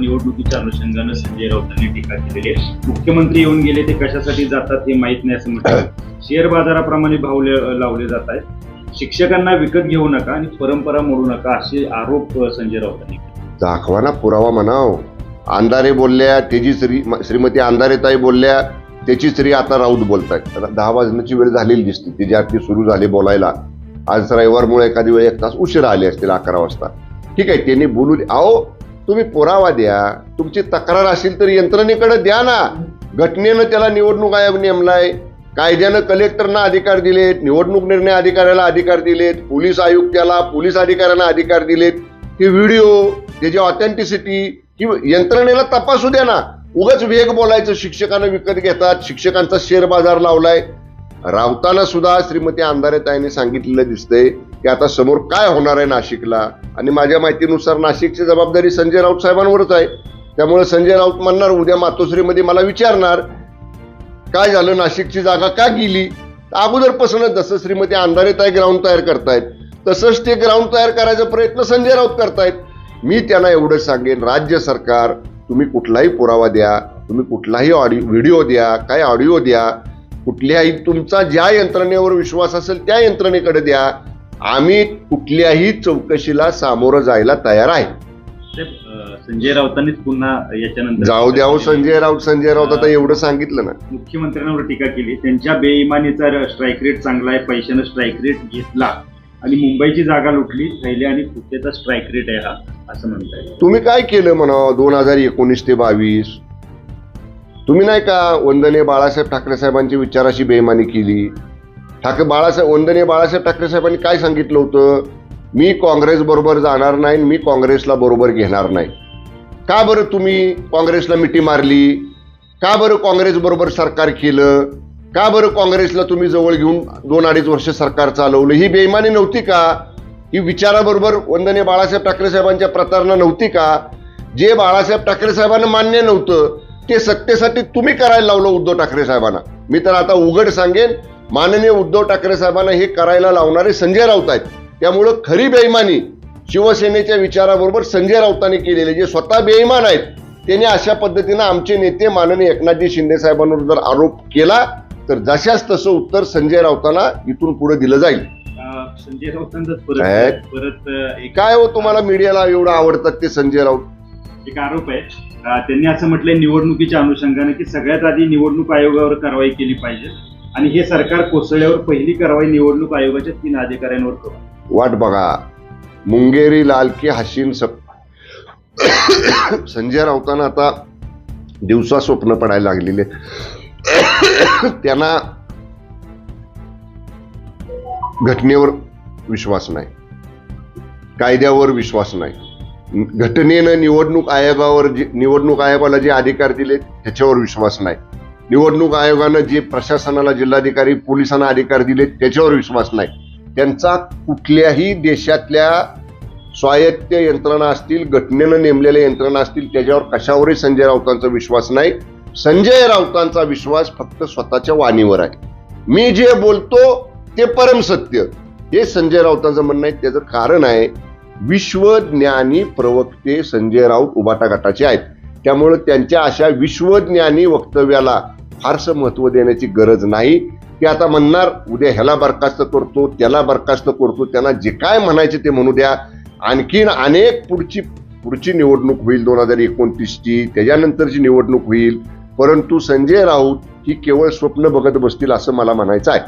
निवडणुकीच्या अनुषंगानं संजय राऊतांनी टीका केलेली आहे. मुख्यमंत्री येऊन गेले ते कशासाठी जातात हे माहीत नाही असं म्हटलं शेअर बाजाराप्रमाणे भाव लावले जात आहेत. शिक्षकांना विकत घेऊ नका आणि परंपरा मोडू नका असे आरोप संजय राऊतांनी दाखवा ना पुरावा म्हणाव. अंधारे बोलल्या त्याची श्री श्रीमती अंधारेताई बोलल्या त्याची स्त्री आता राऊत बोलतायत. आता दहा वाजण्याची वेळ झालेली दिसते. तिची ज्या सुरू झाली बोलायला आज रविवारमुळे एखादी वेळ एक तास उशिरा आले असतील अकरा वाजता. ठीक आहे त्यांनी बोलू अहो तुम्ही पुरावा द्या तुमची तक्रार असेल तर यंत्रणेकडे द्या ना. घटनेनं त्याला निवडणूक आयोग नेमलाय कायद्यानं कलेक्टरना अधिकार दिलेत निवडणूक निर्णय अधिकाऱ्याला अधिकार दिलेत पोलीस आयुक्त्याला पोलीस अधिकाऱ्यांना अधिकार दिलेत. हे व्हिडिओ त्याची ऑथेंटिसिटी किंवा यंत्रणेला तपासू द्या ना. उगाच वेग बोलायचं शिक्षकांना विकत घेतात शिक्षकांचा शेअर बाजार लावलाय. राऊताना सुद्धा श्रीमती अंधारेताईंनी सांगितलेलं दिसतंय की आता समोर काय होणार आहे नाशिकला? आणि माझ्या माहितीनुसार नाशिकची जबाबदारी संजय राऊत साहेबांवरच आहे. त्यामुळे संजय राऊत म्हणणार उद्या मातोश्रीमध्ये मला विचारणार काय झालं नाशिकची जागा का गेली? अगोदरपासूनच जसं श्रीमती अंधारेताई ग्राउंड तयार करतायत तसंच ते ग्राउंड तयार करायचा प्रयत्न संजय राऊत करतायत. मी त्यांना एवढं सांगेन राज्य सरकार तुम्ही कुठलाही पुरावा द्या तुम्ही कुठलाही ऑडिओ व्हिडिओ द्या काय ऑडिओ द्या कुठल्याही तुमचा ज्या यंत्रणेवर विश्वास असेल त्या यंत्रणेकडे द्या. आम्ही कुठल्याही चौकशीला सामोरं जायला तयार आहे. संजय राऊतांनीच पुन्हा याच्यानंतर जाऊ द्या हो संजय राऊत संजय राऊत आता एवढं सांगितलं ना. मुख्यमंत्र्यांवर टीका केली. त्यांच्या बेईमानीचा स्ट्राईक रेट चांगला आहे पैशानं स्ट्राईक रेट घेतला. आणि मुंबईची जागा लुटली थैल्या आणि फुटेचा स्ट्राईक रेट आहे हा असं म्हणताय. तुम्ही काय केलं म्हणा दोन हजार एकोणीस ते बावीस? तुम्ही नाही का वंदने बाळासाहेब ठाकरे साहेबांची विचाराशी बेमानी केली? ठाकरे बाळासाहेब वंदने बाळासाहेब ठाकरे साहेबांनी काय सांगितलं होतं? मी काँग्रेस बरोबर जाणार नाही मी काँग्रेसला बरोबर घेणार नाही. का बरं तुम्ही काँग्रेसला मिठी मारली? का बरं काँग्रेस बरोबर सरकार केलं? का बरं काँग्रेसला तुम्ही जवळ घेऊन दोन अडीच वर्ष सरकार चालवलं? ही बेईमानी नव्हती का? ही विचाराबरोबर वंदने बाळासाहेब ठाकरे साहेबांच्या प्रतारणा नव्हती का? जे बाळासाहेब ठाकरे साहेबांना मान्य नव्हतं ते सत्तेसाठी तुम्ही करायला लावलं उद्धव ठाकरे साहेबांना. मी तर आता उघड सांगेन माननीय उद्धव ठाकरे साहेबांना हे करायला लावणारे संजय राऊत आहेत. त्यामुळं खरी बेईमानी शिवसेनेच्या विचाराबरोबर संजय राऊतांनी केलेले जे स्वतः बेईमान आहेत त्यांनी अशा पद्धतीनं आमचे नेते माननीय एकनाथजी शिंदे साहेबांवर जर आरोप केला तर जशाच तसं उत्तर संजय राऊतांना इथून पुढे दिलं जाईल. संजय राऊतांचाच काय? परत काय हो तुम्हाला मीडियाला एवढं आवडतात ते संजय राऊत? एक आरोप आहे त्यांनी असं म्हटलंय निवडणुकीच्या अनुषंगाने की सगळ्यात आधी निवडणूक आयोगावर कारवाई केली पाहिजे आणि हे सरकार कोसळल्यावर पहिली कारवाई निवडणूक आयोगाच्या तीन अधिकाऱ्यांवर करू. वाट बघा. मुंगेरी लाल की हसीन सप संजय राऊतांना आता दिवसा स्वप्न पडायला लागलेले त्यांना घटनेवर विश्वास नाही. कायद्यावर विश्वास नाही. घटनेनं निवडणूक आयोगावर जे निवडणूक आयोगाला जे अधिकार दिले त्याच्यावर विश्वास नाही. निवडणूक आयोगानं जे प्रशासनाला जिल्हाधिकारी पोलिसांना अधिकार दिले त्याच्यावर विश्वास नाही. त्यांचा कुठल्याही देशातल्या स्वायत्त यंत्रणा असतील घटनेनं नेमलेल्या यंत्रणा असतील त्याच्यावर कशावरही संजय राऊतांचा विश्वास नाही. संजय राऊतांचा विश्वास फक्त स्वतःच्या वाणीवर आहे. मी जे बोलतो ते परम सत्य. हे संजय राऊतांचं म्हणणं आहे त्याचं कारण आहे विश्वज्ञानी प्रवक्ते संजय राऊत उबाटा गटाचे आहेत. त्यामुळे त्यांच्या अशा विश्वज्ञानी वक्तव्याला फारसं महत्त्व देण्याची गरज नाही. ते आता म्हणणार उद्या ह्याला बरखास्त करतो त्याला बरखास्त करतो त्यांना जे काय म्हणायचे ते म्हणू द्या. आणखीन अनेक पुढची पुढची निवडणूक होईल दोन हजार एकोणतीसची त्याच्यानंतरची निवडणूक होईल. परंतु संजय राऊत ही केवळ स्वप्न बघत बसतील असं मला म्हणायचं आहे.